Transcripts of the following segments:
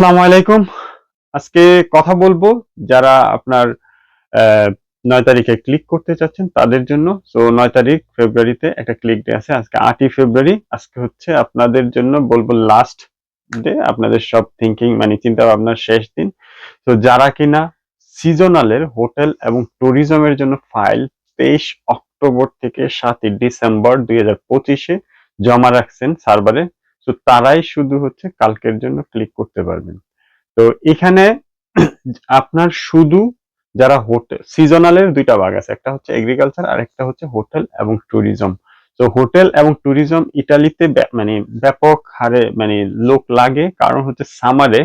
আসসালামু আলাইকুম। আজকে কথা বলব যারা আপনার নয় তারিখে ক্লিক করতে চাচ্ছেন তাদের জন্য। সো নয় তারিখ ফেব্রুয়ারিতে একটা ক্লিক ডে আছে। আজকে আটই ফেব্রুয়ারি আজকে হচ্ছে আপনাদের জন্য বলব লাস্ট ডে আপনাদের সব থিঙ্কিং মানে চিন্তা ভাবনার শেষ দিন। তো যারা কিনা সিজনালের হোটেল এবং ট্যুরিজমের জন্য ফাইল তেইশ অক্টোবর থেকে সাতই ডিসেম্বর দুই জমা রাখছেন সার্ভারে তো তারাই শুধু হচ্ছে কালকের জন্য ক্লিক করতে পারবেন। তো এখানে আপনার শুধু যারা হোটেল সিজনালের দুইটা ভাগ আছে, একটা হচ্ছে এগ্রিকালচার আর একটা হচ্ছে হোটেল এবং ট্যুরিজম তো হোটেল এবং ট্যুরিজম ইটালিতে মানে ব্যাপক হারে মানে লোক লাগে, কারণ হচ্ছে সামারে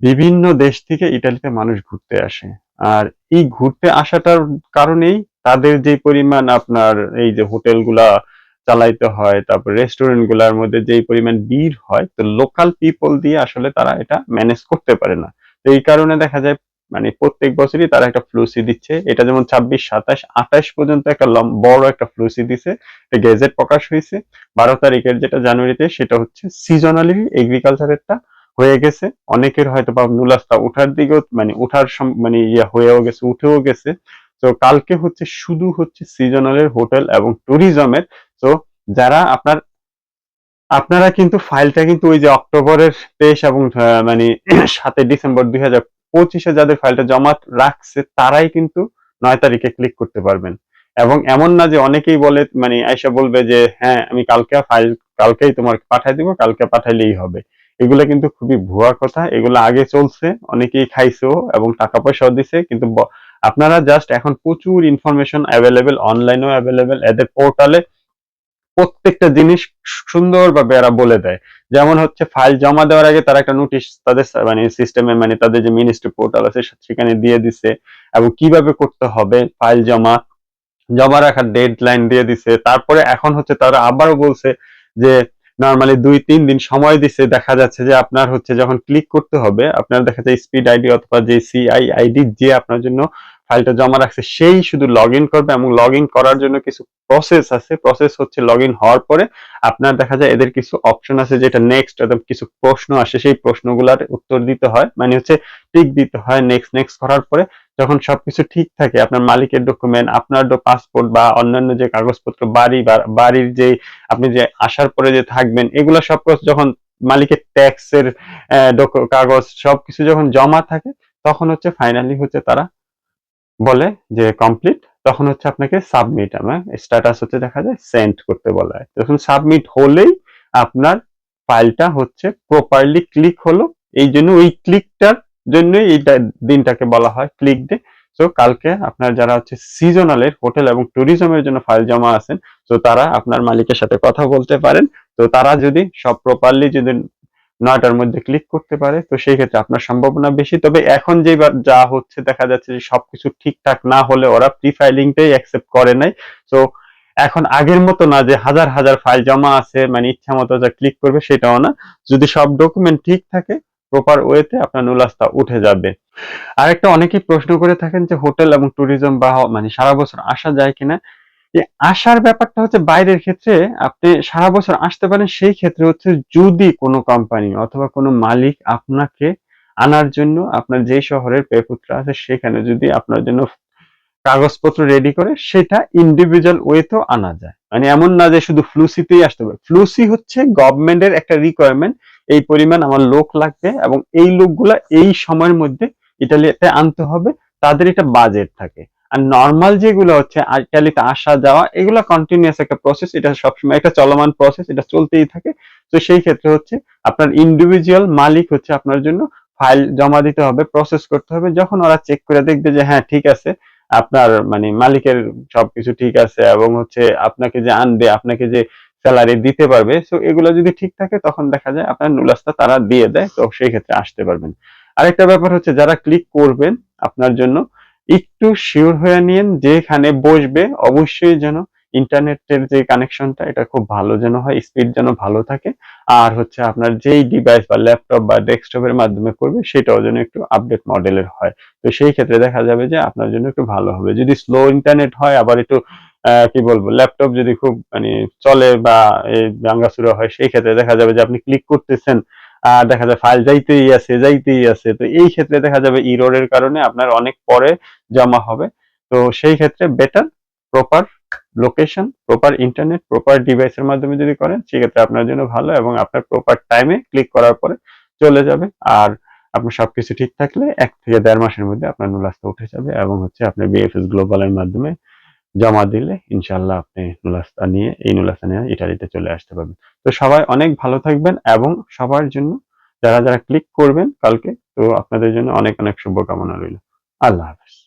বিভিন্ন দেশ থেকে ইটালিতে মানুষ ঘুরতে আসে। আর এই ঘুরতে আসাটার কারণেই তাদের যে পরিমাণ আপনার এই যে হোটেলগুলা চালাইতে হয়, তারপর রেস্টুরেন্টগুলার মধ্যে যেই পরিমাণ ভিড় হয়, তো লোকাল পিপল দিয়ে আসলে তারা এটা ম্যানেজ করতে পারে না। তো এই কারণে দেখা যায় মানে প্রত্যেক বছরই তারা একটা ফ্লুসি দিচ্ছে। এটা যেমন ছাব্বিশ, সাতাশ, আঠাশ পর্যন্ত একটা বড় একটা ফ্লুসি দিছে। গেজেট প্রকাশ হয়েছে। বারো তারিখের যেটা জানুয়ারিতে, সেটা হচ্ছে সিজনালি এগ্রিকালচারেরটা হয়ে গেছে। অনেকের হয়তো বা নুলাস্তা উঠার দিকেও মানে উঠার মানে ইয়ে হয়েও গেছে, উঠেও গেছে। তো কালকে হচ্ছে, শুধু হচ্ছে সিজনালের হোটেল এবং ট্যুরিজমের তো যারা আপনার, আপনারা কিন্তু ফাইলটা কিন্তু ওই যে অক্টোবরের তেইশ এবং মানে সাতই ডিসেম্বর দুই হাজার পঁচিশে যাদের ফাইলটা জমা রাখছে, তারাই কিন্তু নয় তারিখে ক্লিক করতে পারবেন। এবং এমন না যে অনেকেই বলে মানে আয়সা বলবে যে হ্যাঁ আমি কালকে ফাইল কালকেই তোমার পাঠাই দিব, কালকে পাঠাইলেই হবে। এগুলো কিন্তু খুবই ভুয়া কথা, এগুলো আগে চলছে, অনেকেই খাইছেও এবং টাকা পয়সাও দিছে, কিন্তু আপনারা জাস্ট এখন প্রচুর ইনফরমেশন অ্যাভেলেবেল অনলাইনেও অ্যাভেলেবেল এদের পোর্টালে প্রত্যেকটা জিনিস সুন্দরভাবে এরা বলে দেয়। যেমন হচ্ছে ফাইল জমা দেওয়ার আগে তারা একটা নোটিশ তাদের মানে সিস্টেমে মানে তাদের যে মিনিস্ট্রি পোর্টাল আছে সেখানে দিয়ে দিছে এবং কীভাবে করতে হবে ফাইল জমা জমা রাখার ডেড লাইন দিয়ে দিছে। তারপরে এখন হচ্ছে তারা আবারও বলছে যে নর্মালি দুই, তিন দিন সময় দিছে। দেখা যাচ্ছে যে আপনার হচ্ছে যখন ক্লিক করতে হবে, আপনার দেখা যায় স্পিড আইডি অথবা যে সিআই আইডি যে আপনার জন্য ফাইলটা জমা রাখছে, সেই শুধু লগ করবে এবং লগ করার জন্য কিছু প্রসেস আছে। প্রসেস হচ্ছে লগ হওয়ার পরে আপনার দেখা যায় এদের কিছু অপশন আছে যেটা নেক্সট কিছু প্রশ্ন আসে, সেই প্রশ্নগুলার উত্তর দিতে হয়। মানে হচ্ছে টিক দিতে হয় নেক্সট নেক্সট করার পরে যখন সবকিছু ঠিক থাকে, আপনার মালিকের ডকুমেন্ট আপনার পাসপোর্ট বা অন্যান্য যে কাগজপত্র, বাড়ি বাড়ির যে, আপনি যে আসার পরে যে থাকবেন, এগুলো সব যখন মালিকের ট্যাক্সের কাগজ সবকিছু যখন জমা থাকে, তখন হচ্ছে ফাইনালি হচ্ছে তারা বলে যে কমপ্লিট তখন হচ্ছে আপনাকে সাবমিট আমার স্ট্যাটাস হচ্ছে দেখা যায় সেন্ড করতে বলা হয়। তখন সাবমিট হলেই আপনার ফাইলটা হচ্ছে প্রপারলি ক্লিক হলো। এই জন্য ওই ক্লিকটার জন্যই এই দিনটাকে বলা হয় ক্লিক ডে তো কালকে আপনার যারা হচ্ছে সিজনালের হোটেল এবং ট্যুরিজমের জন্য ফাইল জমা আছেন তো তারা আপনার মালিকের সাথে কথা বলতে পারেন। তো তারা যদি সব প্রপারলি যদি নয়টার মধ্যে ক্লিক করতে পারে। তো সেই ক্ষেত্রে আপনার সম্ভাবনা বেশি। তবে এখন যে যা হচ্ছে দেখা যাচ্ছে যে সবকিছু ঠিকঠাক না হলে ওরা প্রি ফাইলিংটাই অ্যাকসেপ্ট করে নাই তো এখন আগের মতো না যে হাজার হাজার ফাইল জমা আছে মানে ইচ্ছা মতো যা ক্লিক করবে সেটাও না। যদি সব ডকুমেন্ট ঠিক থাকে প্রপার ওয়েতে আপনার নুলাস্তা উঠে যাবে। আরেকটা অনেকেই প্রশ্ন করে থাকেন যে হোটেল এবং ট্যুরিজম বা মানে সারা বছর আসা যায় কিনা? এই আসার ব্যাপারটা হচ্ছে বাইরের ক্ষেত্রে আপনি সারা বছর আসতে পারেন, সেই ক্ষেত্রে হচ্ছে যদি কোনো কোম্পানি অথবা কোনো মালিক আপনাকে আনার জন্য আপনার যে শহরের পেপুত্রা আছে, সেখানে যদি আপনার জন্য কাগজপত্র রেডি করে, সেটা ইন্ডিভিজুয়াল ওয়েতেও আনা যায়। মানে এমন না যে শুধু ফ্লুসিতেই আসতে হবে ফ্লুসি হচ্ছে গভর্নমেন্টের একটা রিকোয়ারমেন্ট এই পরিমাণ আমার লোক লাগবে এবং এই লোকগুলা এই সময়ের মধ্যে ইটালিতে আনতে হবে, তাদের এটা বাজেট থাকে। আর নর্মাল যেগুলো হচ্ছে ইটালিতে আসা যাওয়া, এগুলো কন্টিনিউয়াস একটা প্রসেস এটা সবসময় একটা চলমান প্রসেস এটা চলতেই থাকে। তো সেই ক্ষেত্রে হচ্ছে আপনার ইন্ডিভিজুয়াল মালিক হচ্ছে আপনার জন্য ফাইল জমা দিতে হবে প্রসেস করতে হবে। যখন ওরা চেক করে দেখবে যে হ্যাঁ ঠিক আছে, আপনার মানে মালিকের সবকিছু ঠিক আছে এবং হচ্ছে আপনাকে যে আনবে, আপনাকে যে স্যালারি দিতে পারবে সো এগুলো যদি ঠিক থাকে, তখন দেখা যায় আপনার নুলাসটা তারা দিয়ে দেয়, তো সেই ক্ষেত্রে আসতে পারবেন। আরেকটা ব্যাপার হচ্ছে যারা ক্লিক করবেন আপনার জন্য একটু শিওর হয়ে নিন যেখানে বসবে, অবশ্যই যেন ইন্টারনেটের যে কানেকশনটা এটা খুব ভালো যেন হয় স্পিড যেন ভালো থাকে। আর হচ্ছে আপনার যেই ডিভাইস বা ল্যাপটপ বা ডেস্কটপের মাধ্যমে করবে, সেটাও যেন একটু আপডেট মডেলের হয়। তো সেই ক্ষেত্রে দেখা যাবে যে আপনার জন্য একটু ভালো হবে। যদি স্লো ইন্টারনেট হয়, আবার একটু কি বলব ল্যাপটপ যদি খুব মানে চলে বা ভাঙ্গাচুরা হয়, সেই ক্ষেত্রে দেখা যাবে যে আপনি ক্লিক করতেছেন আর দেখা যায় ফাইল যাইতেই আছে যাইতেই আছে। তো এই ক্ষেত্রে দেখা যাবে ইরোরের কারণে আপনার অনেক পরে জমা হবে। তো সেই ক্ষেত্রে better proper location proper internet proper ডিভাইসের মাধ্যমে যদি করেন, সেক্ষেত্রে আপনার জন্য ভালো এবং আপনার প্রপার টাইমে ক্লিক করার পরে চলে যাবে। আর আপনার সবকিছু ঠিক থাকলে এক থেকে দেড় মাসের মধ্যে আপনার নুলাস্তা উঠে যাবে এবং হচ্ছে আপনি বিএফএস গ্লোবালের মাধ্যমে জমা দিলে ইনশাল্লাহ আপনি নুলাস্তা নিয়ে, এই নুলাস্তা নিয়ে ইটালিতে চলে আসতে পারবেন। তো সবাই অনেক ভালো থাকবেন এবং সবার জন্য যারা যারা ক্লিক করবেন কালকে, তো আপনাদের জন্য অনেক অনেক শুভকামনা রইল। আল্লাহ হাফেজ।